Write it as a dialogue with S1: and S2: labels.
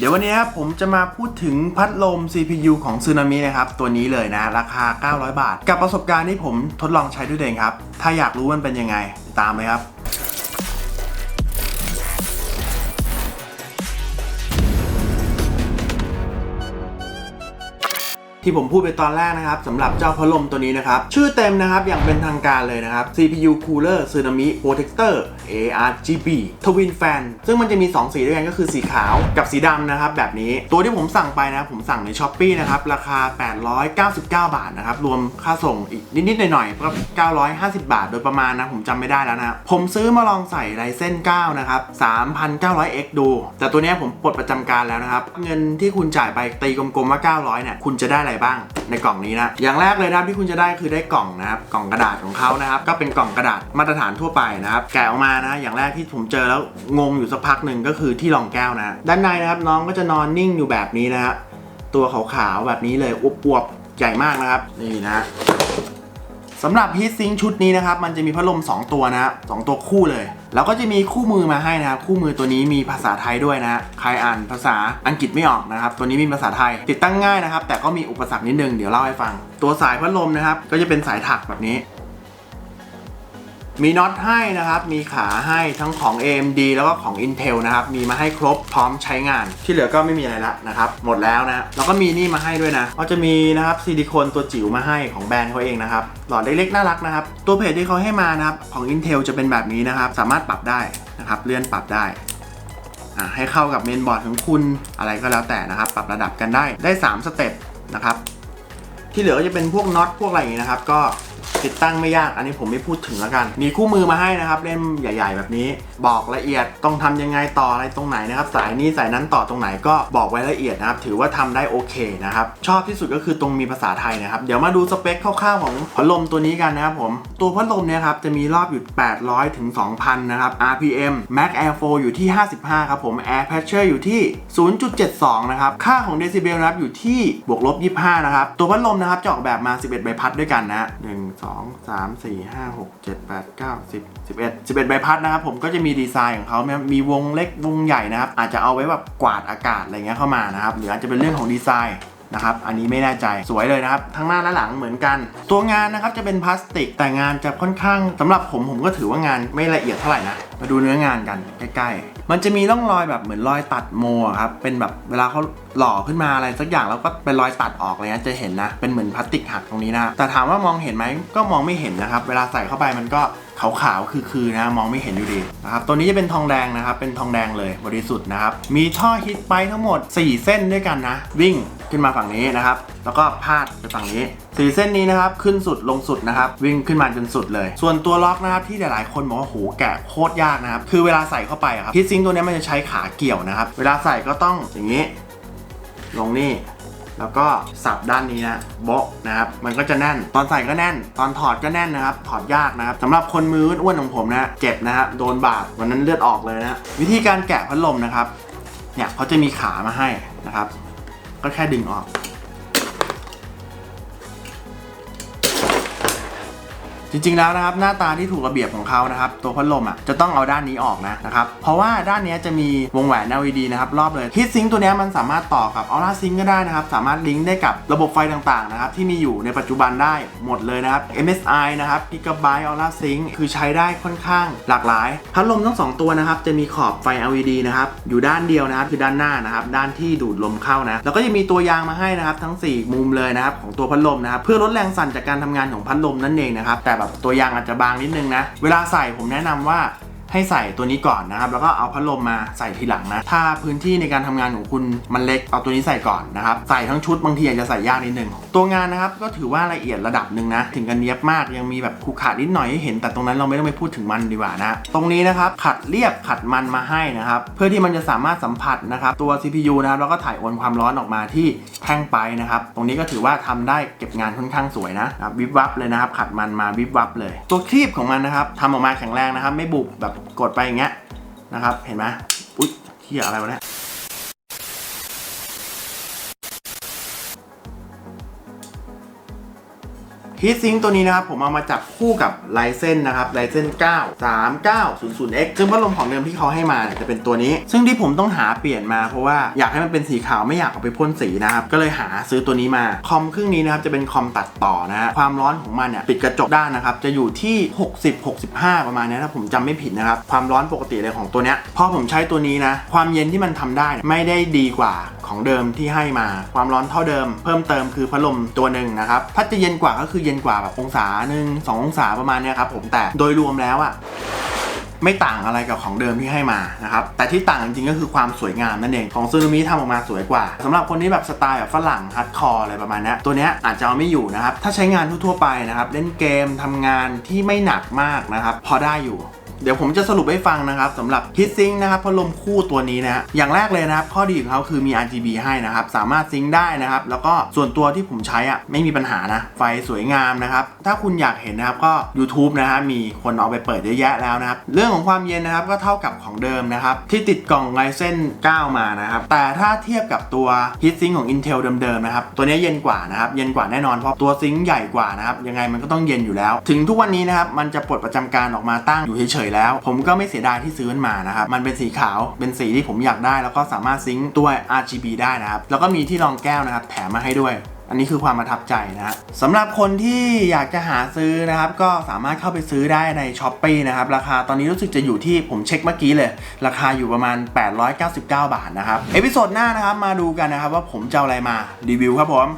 S1: เดี๋ยววันนี้ครับผมจะมาพูดถึงพัดลม CPU ของซูนามินะครับ ตัวนี้เลยนะ ราคา 900 บาท กับประสบการณ์ที่ผมทดลองใช้ด้วยเองครับ ถ้าอยากรู้มันเป็นยังไง ตามเลยครับ ที่ผมพูดไปตอนแรกนะครับสำหรับเจ้าพัดลมตัวนี้นะครับ ชื่อเต็มนะครับอย่างเป็นทางการเลยนะครับ CPU Cooler Tsunami Protector ARGB Twin Fan ซึ่งมันจะมี 2 สีด้วยกันก็คือสีขาวกับสีดำนะครับ แบบนี้ตัวที่ผมสั่งไปนะผมสั่งใน s h อ p e e นะครับ ราคา 899 บาทนะครับ รวมค่าส่งอีกนิดๆหน่อยๆก็950 บาทโดยประมาณนะ ผมจำไม่ได้แล้วนะผมซื้อมาลองใส่ไรเส้น9นะครับ 3,900X ดู แต่ตัวนี้ผมปลดประจำการแล้วนะครับ เงินที่คุณจ่ายไปตีกลมๆว่า 900เนี่ยคุณจะได้อะไรบ้าง ในกล่องนี้นะ อย่างแรกเลยนะครับที่คุณจะได้คือได้กล่องนะครับกล่องกระดาษของเขานะครับ ก็เป็นกล่องกระดาษมาตรฐานทั่วไปนะครับ แกะออกมานะอย่างแรกที่ผมเจอแล้วงงอยู่สักพักหนึ่งก็คือที่รองแก้วนะด้านในนะครับน้องก็จะนอนนิ่งอยู่แบบนี้นะฮะตัวขาวๆแบบนี้เลยอวบๆใหญ่มากนะครับนี่นะสำหรับฮีทซิงชุดนี้นะครับมันจะมีพัดลม 2 ตัวนะครับสองตัวคู่เลย เราก็จะมีคู่มือมาให้นะครับ คู่มือตัวนี้มีภาษาไทยด้วยนะใครอ่านภาษาอังกฤษไม่ออกนะครับ ตัวนี้มีภาษาไทย ติดตั้งง่ายนะครับ แต่ก็มีอุปสรรคนิดนึง เดี๋ยวเล่าให้ฟัง ตัวสายพัดลมนะครับ ก็จะเป็นสายถักแบบนี้ มีน็อตให้นะครับ มีขาให้ทั้งของ AMD แล้วก็ของ Intel นะครับ มีมาให้ครบพร้อมใช้งาน ที่เหลือก็ไม่มีอะไรละนะครับ หมดแล้วนะ แล้วก็มีนี่มาให้ด้วยนะก็จะมีนะครับซิลิโคนตัวจิ๋วมาให้ของแบรนด์เขาเองนะครับ หลอดเล็กๆน่ารักนะครับ ตัวเพจที่เขาให้มานะครับ ของ Intel จะเป็นแบบนี้นะครับ สามารถปรับได้นะครับ เลื่อนปรับได้ให้เข้ากับเมนบอร์ดของคุณอะไรก็แล้วแต่นะครับ ปรับระดับกันได้ได้ 3 สเต็ปนะครับที่เหลือก็จะเป็นพวกน็อตพวกอะไรอย่างนี้นะครับ ก็ ติดตั้งไม่ยากอันนี้ผมไม่พูดถึงแล้วกัน มีคู่มือมาให้นะครับเล่มใหญ่ ๆ แบบนี้ บอกละเอียดต้องทำยังไงต่ออะไรตรงไหนนะครับ สายนี้สายนั้นต่อตรงไหนก็บอกไว้ละเอียดนะครับ ถือว่าทำได้โอเคนะครับ ชอบที่สุดก็คือตรงมีภาษาไทยนะครับ เดี๋ยวมาดูสเปคคร่าวๆของพัดลมตัวนี้กันนะครับผมตัวพัดลมเนี่ยครับจะมีรอบอยู่ 800ถึง2,000 นะครับ RPM Max Airflow อยู่ที่ 55 ครับผม Air Pressure อยู่ที่ 0.72 นะครับ ค่าของเดซิเบลนะครับอยู่ที่บวกลบ 25 นะครับ ตัวพัดลมนะครับจะออกแบบมา 11 ใบพัดด้วยกันนะ1 2 3 4 5 6 7 8 9 10 11 11ใบพัดนะครับผมก็จะมีดีไซน์ของเขานะครับมีวงเล็กวงใหญ่นะครับ อาจจะเอาไว้แบบกวาดอากาศอะไรเงี้ยเข้ามานะครับหรืออาจจะเป็นเรื่องของดีไซน์ นะครับ อันนี้ไม่แน่ใจสวยเลยนะครับ ทั้งหน้าและหลังเหมือนกัน ตัวงานนะครับจะเป็นพลาสติกแต่งานจะค่อนข้างสำหรับผมผมก็ถือว่างานไม่ละเอียดเท่าไหร่นะ มาดูเนื้องานกันใกล้ๆ มันจะมีร่องรอยแบบเหมือนรอยตัดโมครับ เป็นแบบเวลาเขาหล่อขึ้นมาอะไรสักอย่างแล้วก็เป็นรอยตัดออกเลยนะจะเห็นนะ เป็นเหมือนพลาสติกหักตรงนี้นะ แต่ถามว่ามองเห็นไหมก็มองไม่เห็นนะครับ เวลาใส่เข้าไปมันก็ขาวๆ คือๆนะมองไม่เห็นอยู่ดีนะครับตัวนี้จะเป็นทองแดงนะครับ เป็นทองแดงเลยบริสุทธิ์นะครับ มีท่อฮิตไปทั้งหมด 4 เส้นด้วยกันนะ วิ่ง ขึ้นมาฝั่งนี้นะครับ แล้วก็พาดไปฝั่งนี้4เส้นนี้นะครับขึ้นสุดลงสุดนะครับ วิ่งขึ้นมาจนสุดเลย ส่วนตัวล็อกนะครับที่หลายๆคนบอกว่าโหแกะโคตรยากนะครับ คือเวลาใส่เข้าไปครับฮิตซิงตัวนี้มันจะใช้ขาเกี่ยวนะครับ เวลาใส่ก็ต้องอย่างนี้ ลงนี่แล้วก็สับด้านนี้นะโบะนะครับ มันก็จะแน่น ตอนใส่ก็แน่น ตอนถอดก็แน่นนะครับ ถอดยากนะครับสำหรับคนมืออ้วนของผมนะเจ็บนะครับโดนบาดวันนั้นเลือดออกเลยนะวิธีการแกะพัดลมนะครับ เนี่ยเขาจะมีขามาให้นะครับ ก็แค่ดึงออก จริงๆแล้วนะครับหน้าตาที่ถูกระเบียบของเขานะครับตัวพัดลมอะจะต้องเอาด้านนี้ออกนะนะครับเพราะว่าด้านนี้จะมีวงแหวน LED นะครับรอบเลยฮีทซิงตัวนี้มันสามารถต่อกับ Aura Sync ก็ได้นะครับสามารถลิงก์ได้กับระบบไฟต่างๆนะครับที่มีอยู่ในปัจจุบันได้หมดเลยนะครับ MSI นะครับ Gigabyte Aura Sync คือใช้ได้ค่อนข้างหลากหลาย พัดลมทั้งสองตัวนะครับจะมีขอบไฟ LED นะครับอยู่ด้านเดียวนะครับคือด้านหน้านะครับด้านที่ดูดลมเข้านะแล้วก็จะมีตัวยางมาให้นะครับทั้ง 4 มุมเลยนะครับของตัวพัดลมนะครับเพื่อลดแรงสั่นจากการทำงานของพัดลมนั่นเองนะครับแต่แบบตัวยางอาจจะบางนิดนึงนะ เวลาใส่ผมแนะนำว่า ให้ใส่ตัวนี้ก่อนนะครับแล้วก็เอาพัดลมมาใส่ทีหลังนะถ้าพื้นที่ในการทำงานของคุณมันเล็กเอาตัวนี้ใส่ก่อนนะครับใส่ทั้งชุดบางทีอาจจะใส่ยากนิดนึงตัวงานนะครับก็ถือว่าละเอียดระดับหนึ่งนะถึงกันเนียบมากยังมีแบบขูขาดนิดหน่อยให้เห็น แต่ตรงนั้นเราไม่ต้องไปพูดถึงมันดีกว่านะตรงนี้นะครับขัดเรียบขัดมันมาให้นะครับเพื่อที่มันจะสามารถสัมผัสนะครับตัว CPU นะครับแล้วก็ถ่ายโอนความร้อนออกมาที่แท่งไปนะครับตรงนี้ก็ถือว่าทำได้เก็บงานค่อนข้างสวยนะวิบวับเลยนะครับขัดมันมาวิบวับเลย ตัวครีบของมันนะครับทำออกมาแข็งแรงนะครับไม่บุบแบบกดไปอย่างเงี้ยนะครับ เห็นไหมอุ๊ยเที่ยอะไรวะเนี่ย ฮีทซิงตัวนี้นะครับผมเอามาจับคู่กับไลเซนนะครับไลเซน9 3900X ซึ่งพัดลมของเดิมที่เขาให้มาเนี่ยจะเป็นตัวนี้ ซึ่งที่ผมต้องหาเปลี่ยนมาเพราะว่าอยากให้มันเป็นสีขาวไม่อยากเอาไปพ่นสีนะครับก็เลยหาซื้อตัวนี้มาคอมเครื่องนี้นะครับจะเป็นคอมตัดต่อนะฮะความร้อนของมันเนี่ยปิดกระจกด้านนะครับจะอยู่ที่ 60-65 ประมาณนี้ถ้าผมจำไม่ผิดนะครับความร้อนปกติเลยของตัวเนี้ยพอผมใช้ตัวนี้นะความเย็นที่มันทำได้ไม่ได้ดีกว่า ของเดิมที่ให้มาความร้อนเท่าเดิม เพิ่มเติมคือพัดลมตัวหนึ่งนะครับถ้าจะเย็นกว่าก็คือเย็นกว่าแบบองศาหนึ่งสององศาประมาณนี้ครับผมแต่โดยรวมแล้วอะไม่ต่างอะไรกับของเดิมที่ให้มานะครับ แต่ที่ต่างจริงๆก็คือความสวยงามนั่นเอง ของซูนามิทำออกมาสวยกว่าสำหรับคนที่แบบสไตล์แบบฝรั่งฮัดคอร์อะไรประมาณนี้ตัวเนี้ยอาจจะเอาไม่อยู่นะครับ ถ้าใช้งานทั่วๆไปนะครับ เล่นเกมทำงานที่ไม่หนักมากนะครับ พอได้อยู่ เดี๋ยวผมจะสรุปให้ฟังนะครับสำหรับฮิตซิงนะครับพัดลมคู่ตัวนี้นะฮะอย่างแรกเลยนะครับ ข้อดีของเขาคือมี RGB ให้นะครับ สามารถซิงได้นะครับ แล้วก็ส่วนตัวที่ผมใช้อะไม่มีปัญหานะ ไฟสวยงามนะครับ ถ้าคุณอยากเห็นนะครับก็ YouTube นะฮะมีคนเอาไปเปิดเยอะแยะแล้วนะครับ เรื่องของความเย็นนะครับก็เท่ากับของเดิมนะครับ ที่ติดกล่องไ y เซน9 มานะครับ แต่ถ้าเทียบกับตัวฮิตซิงของ Intel เดิมๆนะครับ ตัวนี้เย็นกว่านะครับ เย็นกว่าแน่นอนเพราะตัวซิงใหญ่กว่านะครับ ยังไงมันก็ต้องเย็นอยู่แล้ว ถึงทุกวันนี้นะครับมันจะปลดประจำการออกมาตั้งอยู่เฉยๆแล้ว ผมก็ไม่เสียดายที่ซื้อมันมานะครับ มันเป็นสีขาว เป็นสีที่ผมอยากได้ แล้วก็สามารถซิงค์ตัว RGB ได้นะครับ แล้วก็มีที่รองแก้วนะครับ แถมมาให้ด้วยอันนี้คือความประทับใจนะฮะสำหรับคนที่อยากจะหาซื้อนะครับ ก็สามารถเข้าไปซื้อได้ใน s h อ p e e นะครับ ราคาตอนนี้รู้สึกจะอยู่ที่ผมเช็คเมื่อกี้เลย ราคาอยู่ประมาณ 899 บาทนะครับ เอพิโซดหน้านะครับ มาดูกันนะครับว่าผมจะเอาอะไรมารีวิวครับผม